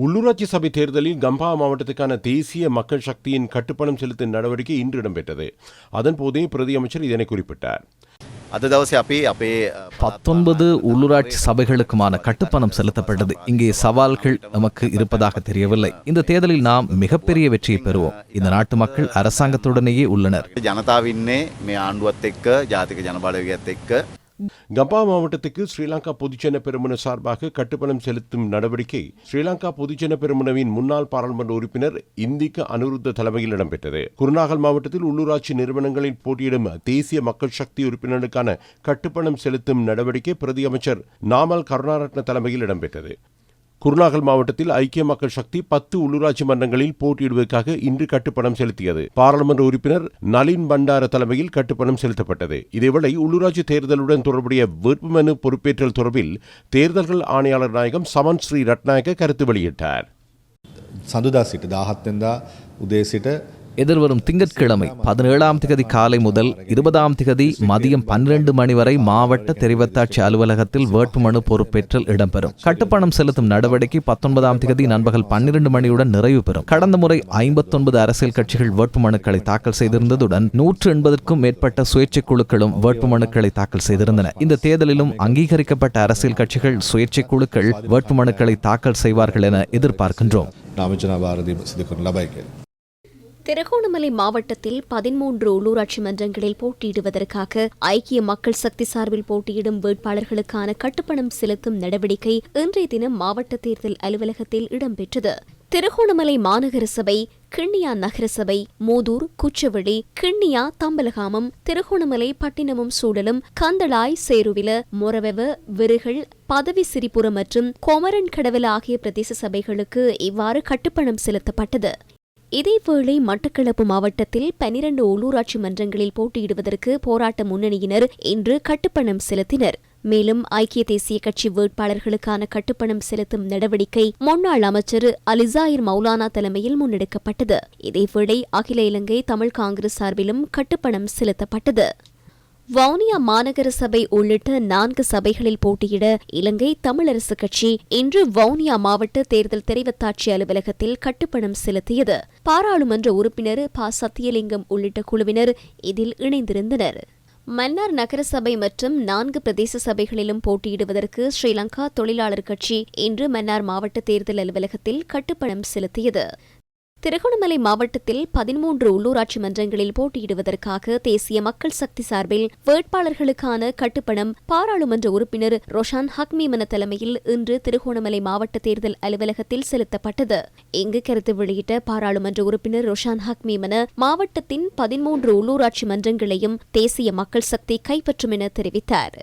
உள்ளூராட்சி சபை தேர்தலில் கம்பா மாவட்டத்துக்கான தேசிய மக்கள் சக்தியின் கட்டுப்பணம் செலுத்தும் நடவடிக்கை இன்று இடம்பெற்றது அதன்போதே பிரதி அமைச்சர் இதனை குறிப்பிட்டார் பத்தொன்பது உள்ளூராட்சி சபைகளுக்குமான கட்டுப்பணம் செலுத்தப்பட்டது இங்கே சவால்கள் நமக்கு இருப்பதாக தெரியவில்லை இந்த தேர்தலில் நாம் மிகப்பெரிய வெற்றியை பெறுவோம் இந்த நாட்டு மக்கள் அரசாங்கத்துடனேயே உள்ளனர் ஜனதாவின்னே மே ஆண்டுவத்தைக்க ஜாதிக ஜனபாடவியத்தைக்க கம்பா மாவட்டத்துக்கு ஸ்ரீலங்கா பொதுஜன பெருமன சார்பாக கட்டுப்பணம் செலுத்தும் நடவடிக்கை ஸ்ரீலங்கா பொதுஜன பெருமனவின் முன்னாள் பாராளுமன்ற உறுப்பினர் இந்திக்க அனுருத்த தலைமையில் இடம்பெற்றது. குருநாகல் மாவட்டத்தில் உள்ளூராட்சி நிறுவனங்களில் போட்டியிடும் தேசிய மக்கள் சக்தி உறுப்பினருக்கான கட்டுப்பணம் செலுத்தும் நடவடிக்கை பிரதி அமைச்சர் நாமல் கருணாரட்ன தலைமையில் இடம்பெற்றது. குருநாகல் மாவட்டத்தில் ஐக்கிய மக்கள் சக்தி பத்து உள்ளூராட்சி மன்றங்களில் போட்டியிடுவதற்காக இன்று கட்டுப்பணம் செலுத்தியது. பாராளுமன்ற உறுப்பினர் நளின் பண்டார தலைமையில் கட்டுப்பணம் செலுத்தப்பட்டது. இதேவேளை உள்ளூராட்சி தேர்தலுடன் தொடர்புடைய வேட்புமனு பொறுப்பேற்றல் தொடர்பில் தேர்தல்கள் ஆணையாளர் நாயகம் சமன் ஸ்ரீ ரட்நாயக்க கருத்து வெளியிட்டார். சந்துதா சீட்டு தாகத்தந்தா உதய எதிர்வரும் திங்கட்கிழமை பதினேழாம் திகதி காலை முதல் இருபதாம் திகதி மதியம் பன்னிரண்டு மணி வரை மாவட்ட தெரிவத்தாட்சி அலுவலகத்தில் வேட்புமனு பொறுப்பேற்றல் இடம்பெறும். கட்டுப்பணம் செலுத்தும் நடவடிக்கை பத்தொன்பதாம் திகதி நண்பகல் பன்னிரண்டு மணியுடன் நிறைவு பெறும். கடந்த முறை ஐம்பத்தொன்பது அரசியல் கட்சிகள் வேட்புமனுக்களை தாக்கல் செய்திருந்ததுடன் நூற்று எண்பதற்கும் மேற்பட்ட சுயேட்சை குழுக்களும் வேட்புமனுக்களை தாக்கல் செய்திருந்தன. இந்த தேர்தலிலும் அங்கீகரிக்கப்பட்ட அரசியல் கட்சிகள் சுயேட்சை குழுக்கள் வேட்புமனுக்களை தாக்கல் செய்வார்கள் என எதிர்பார்க்கின்றோம். திருகோணமலை மாவட்டத்தில் பதிமூன்று உள்ளூராட்சி மன்றங்களில் போட்டியிடுவதற்காக ஐக்கிய மக்கள் சக்தி சார்பில் போட்டியிடும் வேட்பாளர்களுக்கான கட்டுப்பணம் செலுத்தும் நடவடிக்கை இன்றைய தினம் மாவட்ட தேர்தல் அலுவலகத்தில் இடம்பெற்றது. திருகோணமலை மாநகர சபை கிண்ணியா நகரசபை மூதூர் குச்சவெளி கிண்ணியா தம்பலகாமம் திருகோணமலை பட்டினமும் சூழலும் கந்தளாய் சேருவில மொரவெவ விருகள் பதவி சிரிபுரம் மற்றும் கொமரன் கடவல ஆகிய பிரதேச சபைகளுக்கு இவ்வாறு கட்டுப்பணம் செலுத்தப்பட்டது. இதேவேளை மட்டக்களப்பு மாவட்டத்தில் பனிரண்டு உள்ளூராட்சி மன்றங்களில் போட்டியிடுவதற்கு போராட்ட முன்னணியினர் இன்று கட்டுப்பணம் செலுத்தினர். மேலும் ஐக்கிய தேசிய கட்சி வேட்பாளர்களுக்கான கட்டுப்பணம் செலுத்தும் நடவடிக்கை முன்னாள் அமைச்சர் அலிசாயிர் மௌலானா தலைமையில் முன்னெடுக்கப்பட்டது. இதேவேளை அகில இலங்கை தமிழ் காங்கிரஸ் சார்பிலும் கட்டுப்பணம் செலுத்தப்பட்டது. வவுனியா மாநகர சபை உள்ளிட்ட நான்கு சபைகளில் போட்டியிட இலங்கை தமிழரசு கட்சி இன்று வவுனியா மாவட்ட தேர்தல் தெரிவத்தாட்சி அலுவலகத்தில் கட்டுப்பணம் செலுத்தியது. பாராளுமன்ற உறுப்பினர் ப. சத்தியலிங்கம் உள்ளிட்ட குழுவினர் இதில் இணைந்திருந்தனர். மன்னார் நகரசபை மற்றும் நான்கு பிரதேச சபைகளிலும் போட்டியிடுவதற்கு ஸ்ரீலங்கா தொழிலாளர் கட்சி இன்று மன்னார் மாவட்ட தேர்தல் அலுவலகத்தில் கட்டுப்பணம் செலுத்தியது. திருகோணமலை மாவட்டத்தில் பதிமூன்று உள்ளூராட்சி மன்றங்களில் போட்டியிடுவதற்காக தேசிய மக்கள் சக்தி சார்பில் வேட்பாளர்களுக்கான கட்டுப்பணம் பாராளுமன்ற உறுப்பினர் ரொஷான் ஹக்மீமன தலைமையில் இன்று திருகோணமலை மாவட்ட தேர்தல் அலுவலகத்தில் செலுத்தப்பட்டது. இங்கு கருத்து வெளியிட்ட பாராளுமன்ற உறுப்பினர் ரொஷான் ஹக்மீமன மாவட்டத்தின் பதிமூன்று உள்ளூராட்சி மன்றங்களையும் தேசிய மக்கள் சக்தி கைப்பற்றும் என தெரிவித்தார்.